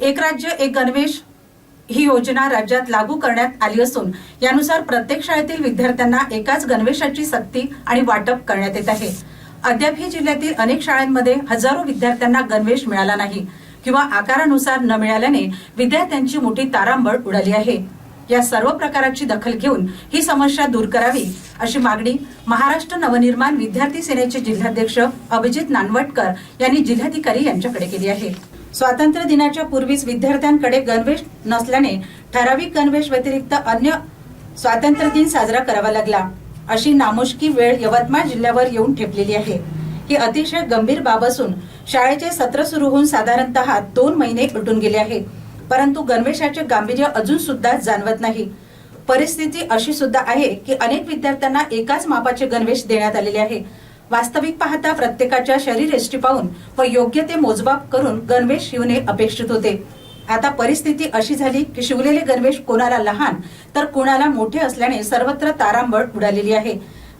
एक राज्य एक गणवेश ही योजना राज्यात लागू करण्यात आली असून यानुसार प्रत्येक शाळेतील विद्यार्थ्यांना एकाच गणवेशाची सक्ती आणि वाटप करण्यात येत आहे. अद्यापही जिल्ह्यातील अनेक शाळांमध्ये हजारो विद्यार्थ्यांना गणवेश मिळाला नाही किंवा आकारानुसार न मिळाल्याने विद्यार्थ्यांची मोठी तारांबळ उडाली आहे. या सर्व प्रकाराची दखल घेऊन ही समस्या दूर करावी अशी मागणी महाराष्ट्र नवनिर्माण विद्यार्थी सेनेचे जिल्हाध्यक्ष अभिजित नानवटकर यांनी जिल्हाधिकारी यांच्याकडे केली आहे. स्वातंत्र्य दिनाच्या पूर्वीच विद्यार्थ्यांकडे गणवेश नसल्याने ठराविक गणवेश व्यतिरिक्त अन्य स्वातंत्र्य दिन साजरा करावा लागला. अशी नामुष्की वेळ यवतमाळ जिल्ह्यावर येऊन ठेपलेली आहे. ही अतिशय गंभीर बाब असून शाळेचे सत्र सुरू होऊन साधारणतः दोन महिने उलटून गेले आहे. परंतु गणवेशाचे गांभीर्य अजून सुद्धा जाणवत नाही. परिस्थिती अशी सुद्धा आहे की अनेक विद्यार्थ्यांना एकाच मापाचे गणवेश देण्यात आलेले आहे. वास्तविक पाहता प्रत्येकाच्या शरीर एष्टी पाहून व योग्य ते मोजमाप करून गणवेश शिवणे अपेक्षित होते. आता परिस्थिती अशी झाली की शिवलेले गणवेश कोणाला लहान तर कोणाला मोठे असल्याने सर्वत्र तारांबळ उडालेली आहे.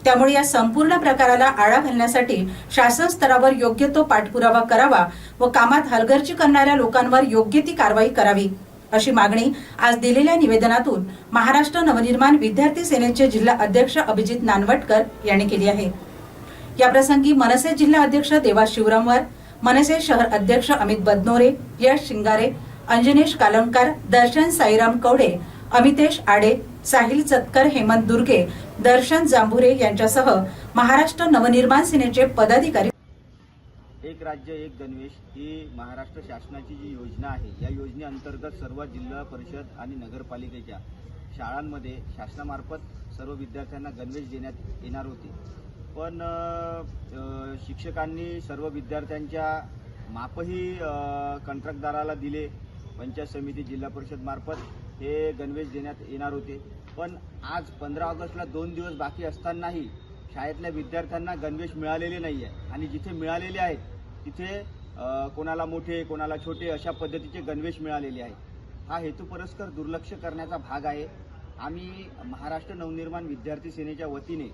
त्यामुळे या संपूर्ण प्रकाराला आळा घालण्यासाठी शासन स्तरावर योग्य तो पाठपुरावा करावा व कामात हलगर्जी करणाऱ्या लोकांवर योग्य ती कारवाई करावी अशी मागणी आज दिलेल्या निवेदनातून महाराष्ट्र नवनिर्माण विद्यार्थी सेनेचे जिल्हा अध्यक्ष अभिजित नानवटकर यांनी केली आहे. याप्रसंगी मनसे जिल्हा अध्यक्ष देवा शिवरामवार मनसे शहर अध्यक्ष अमित बदनोरे यश शिंगारे अंजनेश कालंकार दर्शन साईराम कवडे अमितेश आडे साहिल चतकर हेमंत दुर्गे दर्शन जांभुरे यांच्यासह महाराष्ट्र नवनिर्माण सेनेचे पदाधिकारी एक राज्य एक गणवेश ही महाराष्ट्र शासनाची जी योजना आहे या योजनेअंतर्गत सर्व जिल्हा परिषद आणि नगरपालिकेच्या शाळांमध्ये शासनामार्फत सर्व विद्यार्थ्यांना गणवेश देण्यात येणार होते. पण शिक्षकांनी सर्व विद्यार्थ्यांच्या मापही कंत्राटदाराला दिले. पंचायत समिती जिल्हा परिषद मार्फत हे गणवेश देण्यात येणार होते. पण आज पंधरा ऑगस्टला दोन दिवस बाकी असतानाही शाळेतल्या विद्यार्थ्यांना गणवेश मिळालेले नाही आहे आणि जिथे मिळालेले आहेत तिथे कोणाला मोठे कोणाला छोटे अशा पद्धतीचे गणवेश मिळालेले आहेत. हा हेतुपुरस्कर दुर्लक्ष करण्याचा भाग आहे. आम्ही महाराष्ट्र नवनिर्माण विद्यार्थी सेनेच्या वतीने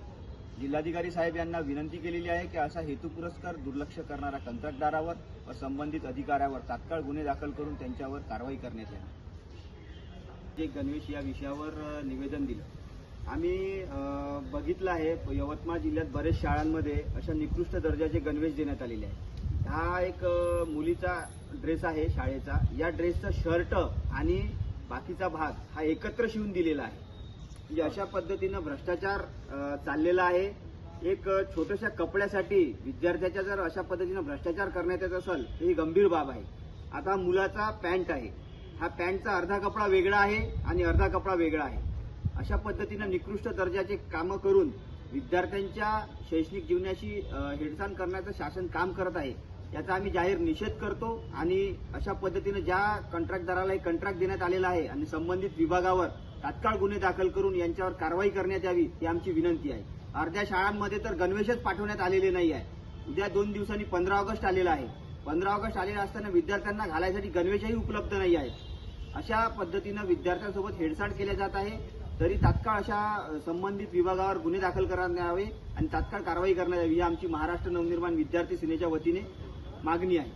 जिल्हाधिकारी साहेब यांना विनंती केलेली आहे की असा हेतू पुरस्कार दुर्लक्ष करणाऱ्या कंत्राटदारावर व संबंधित अधिकाऱ्यावर तात्काळ गुन्हे दाखल करून त्यांच्यावर कारवाई करण्यात येणार. जे गणवेश या विषयावर निवेदन दिलं. आम्ही बघितलं आहे यवतमाळ जिल्ह्यात बरेच शाळांमध्ये अशा निकृष्ट दर्जाचे गणवेश देण्यात आलेले आहेत. हा एक मुलीचा ड्रेस आहे शाळेचा. या ड्रेसचा शर्ट आणि बाकीचा भाग हा एकत्र शिवून दिलेला आहे. की अशा पद्धतीनं भ्रष्टाचार चाललेला आहे. एक छोट्याशा कपड्यासाठी विद्यार्थ्याच्या जर अशा पद्धतीनं भ्रष्टाचार करण्यात येत असेल तर ही गंभीर बाब आहे. आता मुलाचा पॅन्ट आहे. हा पॅन्टचा अर्धा कपडा वेगळा आहे आणि अर्धा कपडा वेगळा आहे. अशा पद्धतीनं निकृष्ट दर्जाचे कामं करून विद्यार्थ्यांच्या शैक्षणिक जीवनाशी हेडसाण करण्याचं शासन काम करत आहे. याचा आम्ही जाहीर निषेध करतो आणि अशा पद्धतीनं ज्या कंत्राटदाराला हे कंत्राट देण्यात आलेला आहे आणि संबंधित विभागावर तात्काळ गुन्हे दाखल करून यांच्यावर कारवाई करण्यात यावी ही आमची विनंती आहे. अर्ध्या शाळांमध्ये तर गणवेशच पाठवण्यात आलेले नाही आहे. उद्या दोन दिवसांनी पंधरा ऑगस्ट आलेला आहे. पंधरा ऑगस्ट आलेला असताना विद्यार्थ्यांना घालायसाठी गणवेशही उपलब्ध नाही आहेत अशा पद्धतीनं विद्यार्थ्यांसोबत हेडसाड केल्या जात आहे. तरी तात्काळ अशा संबंधित विभागावर गुन्हे दाखल करण्यात यावे आणि तात्काळ कारवाई करण्यात यावी ही आमची महाराष्ट्र नवनिर्माण विद्यार्थी सेनेच्या वतीने मागणी आहे.